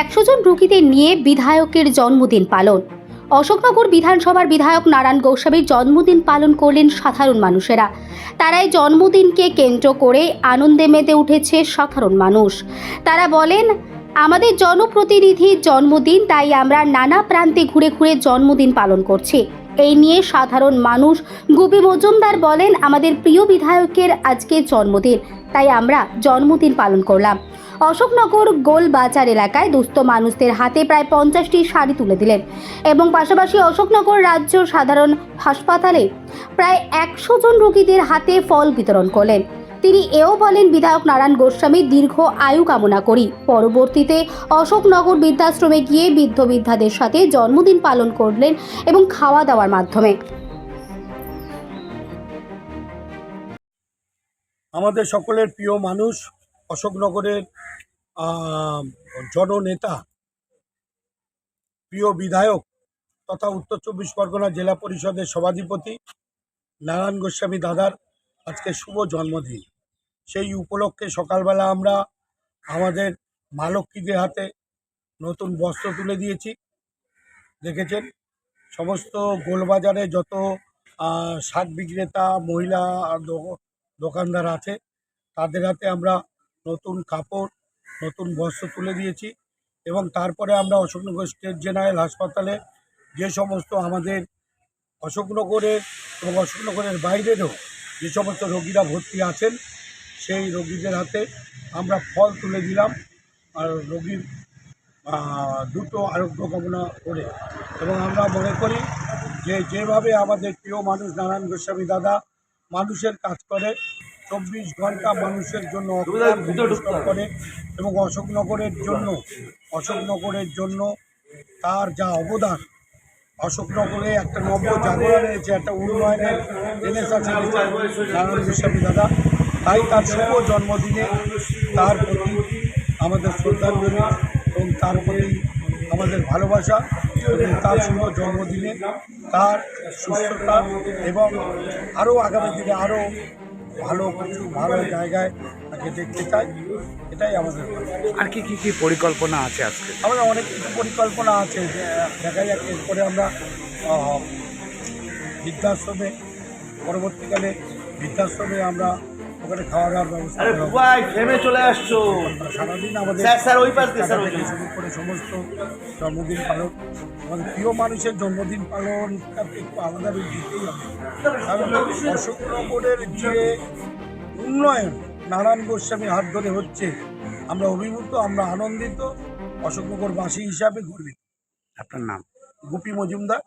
একশো জন রুগীদের নিয়ে বিধায়কের জন্মদিন পালন। অশোকনগর বিধানসভার বিধায়ক নারায়ণ গোস্বামীর জন্মদিন পালন করলেন সাধারণ মানুষেরা। তারাই জন্মদিনকে কেন্দ্র করে আনন্দে মেতে উঠেছে সাধারণ মানুষ। তারা বলেন, আমাদের জনপ্রতিনিধির জন্মদিন, তাই আমরা নানা প্রান্তে ঘুরে ঘুরে জন্মদিন পালন করছি। এই নিয়ে সাধারণ মানুষ গুপি মজুমদার বলেন, আমাদের প্রিয় বিধায়কের আজকে জন্মদিন, তাই আমরা জন্মদিন পালন করলাম। অশোকনগর গোলবাজার এলাকায় দুস্থ মানুষদের হাতে প্রায় পঞ্চাশটি শাড়ি তুলে দিলেন এবং পাশাপাশি অশোকনগর রাজ্য সাধারণ হাসপাতালে প্রায় একশো জন রোগীদের হাতে ফল বিতরণ করলেন। তিনি এও বলেন, বিধায়ক নারায়ণ গোস্বামীর দীর্ঘ আয়ু কামনা করি। পরবর্তীতে অশোকনগর বৃদ্ধাশ্রমে গিয়ে বৃদ্ধ বৃদ্ধাদের সাথে জন্মদিন পালন করলেন এবং খাওয়া দাওয়ার মাধ্যমে। আমাদের সকলের প্রিয় মানুষ অশোকনগরের জননেতা, প্রিয় বিধায়ক তথা উত্তর চব্বিশ পরগনা জেলা পরিষদের সভাধিপতি নারায়ণ গোস্বামী দাদার আজকে শুভ জন্মদিন। সেই উপলক্ষে সকালবেলা আমরা আমাদের মালক্ষীদের হাতে নতুন বস্ত্র তুলে দিয়েছি। দেখেছেন? সমস্ত গোলবাজারে যত শাক বিক্রেতা, মহিলা দোকানদার আছে, তাদের হাতে আমরা নতুন কাপড়, নতুন বস্ত্র তুলে দিয়েছি এবং তারপরে আমরা অশোকনগর স্টেট জেনারেল হাসপাতালে যে সমস্ত আমাদের অশোকনগরের এবং অশোকনগরের বাইরেরও যে সমস্ত রোগীরা ভর্তি আছেন, সেই রোগীদের হাতে আমরা ফল তুলে দিলাম আর রোগীর দুটো আরোগ্য কামনা করে। এবং আমরা মনে করি যে যেভাবে আমাদের প্রিয় মানুষ নারায়ণ গোস্বামী দাদা মানুষের কাজ করে চব্বিশ ঘণ্টা মানুষের জন্য করে এবং অশোকনগরের জন্য অশোকনগরের জন্য তার যা অবদান অশোকনগরে একটা নব জাগরণ এনেছে একটা উন্নয়নের রেনেসাঁস এনেছে নারায়ণ গোস্বামী দাদা তাই তার শুভ জন্মদিনে তার প্রতি আমাদের শ্রদ্ধাঞ্জলি এবং তার প্রতি আমাদের ভালোবাসা এবং তার শুভ জন্মদিনে তার সুস্থতা এবং আরও আগামী দিনে আরও ভালো কিছু ভালো জায়গায় তাকে দেখতে চাই এটাই আমাদের আর কি কি কি পরিকল্পনা আছে আজকে? আমাদের অনেক কিছু পরিকল্পনা আছে যে দেখা যাক এরপরে আমরা বৃদ্ধাশ্রমে পরবর্তীকালে বৃদ্ধাশ্রমে আমরা ওখানে খাওয়া দাওয়ার ব্যবস্থা আরে ভাই ফ্রেমে চলে আসছো। সারাদিন আমাদের স্যার, স্যার, ওই পাশ দিয়ে, স্যার, ওই শুরু করে সমস্ত জন্মদিন পালন। আমাদের প্রিয় মানুষের জন্মদিন পালনটা একটু আলাদা রূপ দিতেই হবে। কারণ অশোকনগরের যে উন্নয়ন নারায়ণ গোস্বামীর হাত ধরে হচ্ছে আমরা অভিভূত আমরা আনন্দিত অশোকনগরবাসী হিসাবে গর্বিত। আপনার নাম? গোপী মজুমদার।